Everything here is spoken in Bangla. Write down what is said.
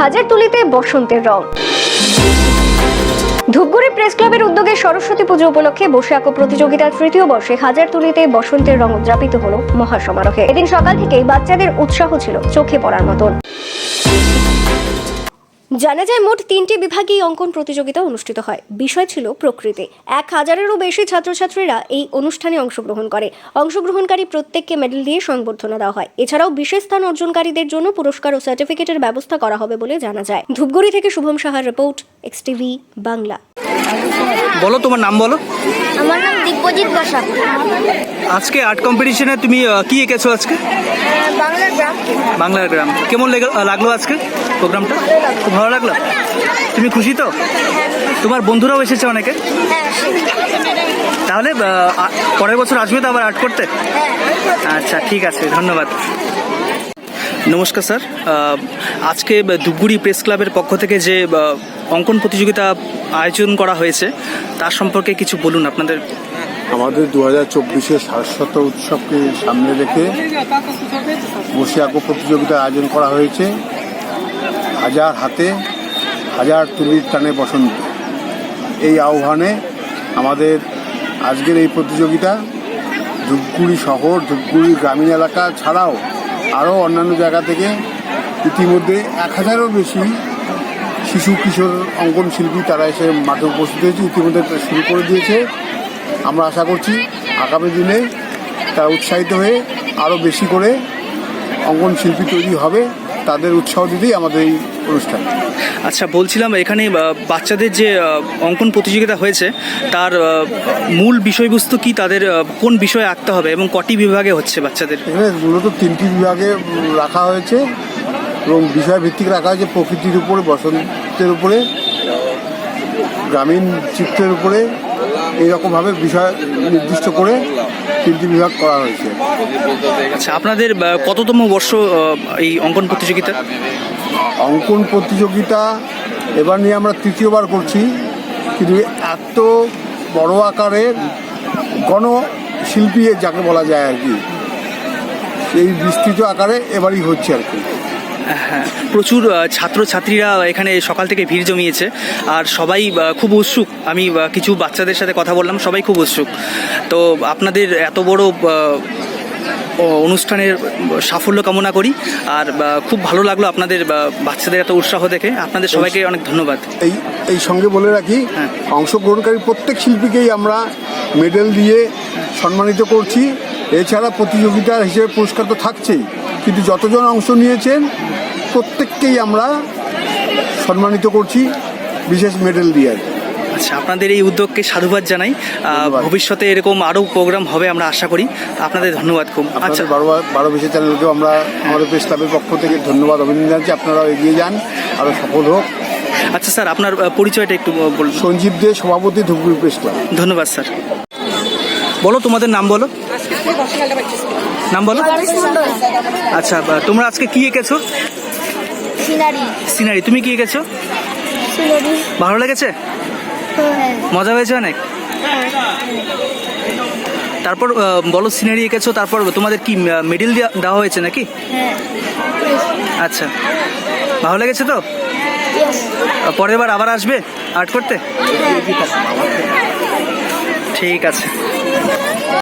হাজারতুলিতে বসন্তের রং। ধূপগুড়ি প্রেস ক্লাবের উদ্যোগে সরস্বতী পুজো উপলক্ষে বসে আঁকো প্রতিযোগিতার তৃতীয় বর্ষে হাজার তুলিতে বসন্তের রং উদযাপিত হলো মহাসমারোহে। এদিন সকাল থেকেই বাচ্চাদের উৎসাহ ছিল চোখে পড়ার মতন। জানা যায় মোট তিনটি বিভাগে এই অঙ্কন প্রতিযোগিতা অনুষ্ঠিত হয়। বিষয় ছিল প্রকৃতি। এক হাজারেরও বেশি ছাত্রছাত্রীরা এই অনুষ্ঠানে অংশগ্রহণ করে। অংশগ্রহণকারী প্রত্যেককে মেডেল দিয়ে সংবর্ধনা দেওয়া হয়। এছাড়াও বিশেষ স্থান অর্জনকারীদের জন্য পুরস্কার ও সার্টিফিকেটের ব্যবস্থা করা হবে বলে জানা যায়। ধূপগুড়ি থেকে শুভম সাহার রিপোর্ট এক্স টিভি বাংলা। বলো তোমার নাম বলো। আমার নাম দিব্যজিৎ বসাক। আজকে আর্ট কম্পিটিশনে তুমি কি এঁকেছো আজকে? বাংলার গ্রাম। বাংলার গ্রাম কেমন লেগে- লাগল আজকে প্রোগ্রামটা খুব ভালো লাগল? তুমি খুশি তো? তোমার বন্ধুরাও এসেছে অনেকে? তাহলে পরের বছর আসবে তো আবার আর্ট করতে? আচ্ছা ঠিক আছে, ধন্যবাদ। নমস্কার স্যার। আজকে ধূপগুড়ি প্রেস ক্লাবের পক্ষ থেকে যে অঙ্কন প্রতিযোগিতা আয়োজন করা হয়েছে, তার সম্পর্কে কিছু বলুন আপনাদের। আমাদের দু হাজার চব্বিশে সারস্বত উৎসবকে সামনে রেখে বসে আঁকো প্রতিযোগিতার আয়োজন করা হয়েছে। হাজার হাতে, হাজার তুলির টানে বসন্ত। এই আহ্বানে আমাদের আজকের এই প্রতিযোগিতা ধূপগুড়ি শহর, ধূপগুড়ি গ্রামীণ এলাকা ছাড়াও আরও অন্যান্য জায়গা থেকে ইতিমধ্যে এক হাজারও বেশি শিশু কিশোর অঙ্কন শিল্পী তারা এসে মাঠে উপস্থিত হয়েছে। ইতিমধ্যে শুরু করে দিয়েছে। আমরা আশা করছি আগামী দিনে তারা উৎসাহিত হয়ে আরও বেশি করে অঙ্কন শিল্পী তৈরি হবে তাদের উৎসাহ দিতেই আমাদের এই অনুষ্ঠান। আচ্ছা বলছিলাম এখানে বাচ্চাদের যে অঙ্কন প্রতিযোগিতা হয়েছে তার মূল বিষয়বস্তু কি তাদের কোন বিষয়ে আঁকতে হবে এবং কটি বিভাগে হচ্ছে বাচ্চাদের? এখানে মূলত তিনটি বিভাগে রাখা হয়েছে এবং বিষয় ভিত্তিক রাখা হয়েছে প্রকৃতির উপরে বসন্তের উপরে গ্রামীণ চিত্রের উপরে এইরকমভাবে বিষয় নির্দিষ্ট করে তিনটি বিভাগ করা হয়েছে। আচ্ছা আপনাদের কততম বর্ষ এই অঙ্কন প্রতিযোগিতা? অঙ্কন প্রতিযোগিতা এবার নিয়ে আমরা তৃতীয়বার করছি। কিন্তু এত বড় আকারের গণশিল্পী যাকে বলা যায় আর কি এই বিস্তৃত আকারে এবারই হচ্ছে আর কি। প্রচুর ছাত্রছাত্রীরা এখানে সকাল থেকে ভিড় জমিয়েছে আর সবাই খুব উৎসুক। আমি কিছু বাচ্চাদের সাথে কথা বললাম সবাই খুব উৎসুক। তো আপনাদের এত বড় অনুষ্ঠানের সাফল্য কামনা করি আর খুব ভালো লাগল আপনাদের বাচ্চাদের এত উৎসাহ দেখে। আপনাদের সবাইকে অনেক ধন্যবাদ। এই এই সঙ্গে বলে রাখি হ্যাঁ। অংশগ্রহণকারী প্রত্যেক শিল্পীকেই আমরা মেডেল দিয়ে সম্মানিত করছি। এছাড়া প্রতিযোগিতার হিসেবে পুরস্কার তো থাকছেই কিন্তু যতজন অংশ নিয়েছেন প্রত্যেককেই আমরা সম্মানিত করছি বিশেষ মেডেল দিয়ে। আচ্ছা আপনাদের এই উদ্যোগকে সাধুবাদ জানাই। ভবিষ্যতে এরকম আরও প্রোগ্রাম হবে আমরা আশা করি। আপনাদের ধন্যবাদ খুব। আচ্ছা। বারো বারো বেশি চ্যানেলকেও আমরা আমাদের প্রেস ক্লাবের পক্ষ থেকে ধন্যবাদ অভিনন্দন জানাচ্ছি। আপনারাও এগিয়ে যান আরও সফল হোক। আচ্ছা স্যার আপনার পরিচয়টা একটু বলুন। সঞ্জীব দে সভাপতি ধুপগুড়ি প্রেস ক্লাব। ধন্যবাদ স্যার। বলো তোমাদের নাম বলো। নাম বলো। আচ্ছা তোমরা আজকে কি এঁকেছো? সিনারি। সিনারি তুমি কি এঁকেছো সিনারি। ভালো লেগেছে? হ্যাঁ। মজা হয়েছে অনেক? তারপর বলো সিনারি এঁকেছো তারপর তোমাদের কি মেডেল দেওয়া হয়েছে নাকি? হ্যাঁ। আচ্ছা। ভালো লেগেছে তো? পরের বার আবার আসবে আর্ট করতে? ঠিক আছে।